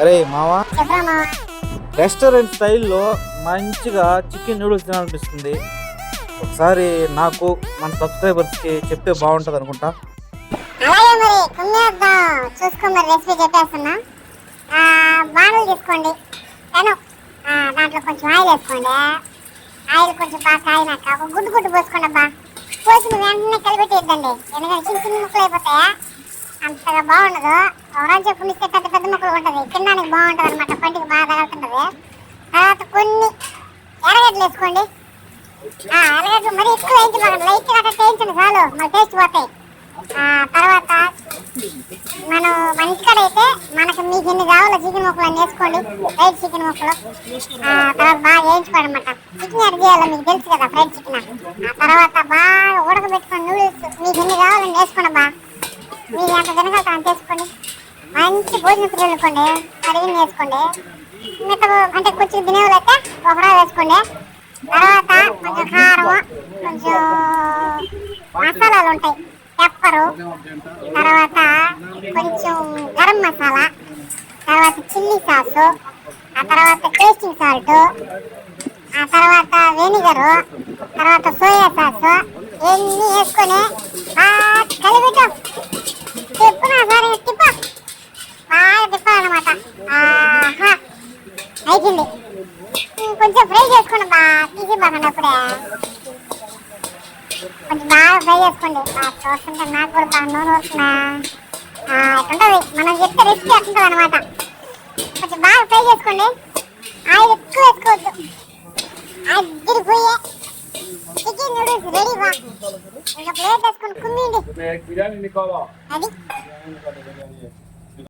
అరే మావా? రెస్టారెంట్ స్టైల్లో మంచిగా చికెన్ నూడిల్స్ తినాలనిపిస్తుంది. ఒకసారి నాకు మన సబ్స్క్రైబర్స్కి చెప్తే బాగుంటుంది అనుకుంటా. రెసిపీ చెప్పేస్తున్నా. బాణలు తీసుకోండి. దాంట్లో కొంచెం ఆయిల్ వేసుకోండి. ఆయిల్ కొంచెం బాగా కాగినాక ఒక గుడ్డు గుడ్డు పోసుకోండి అబ్బా. పోసిన వెంటనే కలిపెట్టేద్దండి. ఎందుకంటే చిన్న చిన్న ముక్కలు అయిపోతాయా? అంతగా బాగుండదు. ఒకరాలు చెప్పు ఇస్తే పెద్ద పెద్ద ముక్కలు ఉంటుంది తినడానికి బాగుంటుంది అనమాట పంటికి బాగా తగులుతుంటుంది. తర్వాత కొన్ని ఎర్రగడ్డలు వేసుకోండి. ఎర్రగడ్డలు మరీ ఎక్కువ వేయించబాకండి లైట్గా అట్లా వేయించండి చాలు. మళ్ళీ టేస్ట్ పోతాయి. తర్వాత మనం మంచిగా అయితే మనకు మీకు ఎన్ని కావాలో చికెన్ ముక్కలు అన్ని వేసుకోండి. ఫ్రైడ్ చికెన్ ముక్కలు. తర్వాత బాగా వేయించుకోండి అనమాట చికెన్ ఎడ్ చేయాలో మీకు తెలుసు కదా ఫ్రైడ్ చికెన్. ఆ తర్వాత బాగా ఉడకబెట్టుకొని నూడిల్స్ మీకు ఎన్ని కావాలని వేసుకోండి బాగా మీరు ఎంత తినగలుగుతా అంత వేసుకోండి మంచి భోజన పిల్లలు అనుకోండి కడిగిన వేసుకోండి మిగతా అంటే కొంచెం తినేవాళ్ళు అయితే ఒకరా వేసుకోండి. తర్వాత కొంచెం కారం కొంచెం మసాలాలు ఉంటాయి. పెప్పరు తర్వాత కొంచెం గరం మసాలా తర్వాత చిల్లీ సాసు ఆ తర్వాత టేస్టింగ్ సాల్ట్ ఆ తర్వాత వెనిగరు తర్వాత సోయా సాసు ఇవన్నీ వేసుకొని బాగా అయిపోయింది. కొంచెం ఫ్రై చేసుకోండి బాగా తీసి బాగండి అప్పుడే కొంచెం బాగా ఫ్రై చేసుకోండి. బాగా చూస్తుంటే నాకు కూడా బాగా నూనె వస్తున్నా ఎట్లుంటుంది మనం చెప్తే రెసిపీ అట్లుంటుంది అనమాట కొంచెం బాగా ఫ్రై చేసుకోండి. ఆయిల్ ఎక్కువ వేసుకోవద్దు. అద్దరి పోయే చికెన్ నూడిల్స్ రెడీ బా. ఇంకా ప్లేట్ వేసుకొని నీకోవా అది.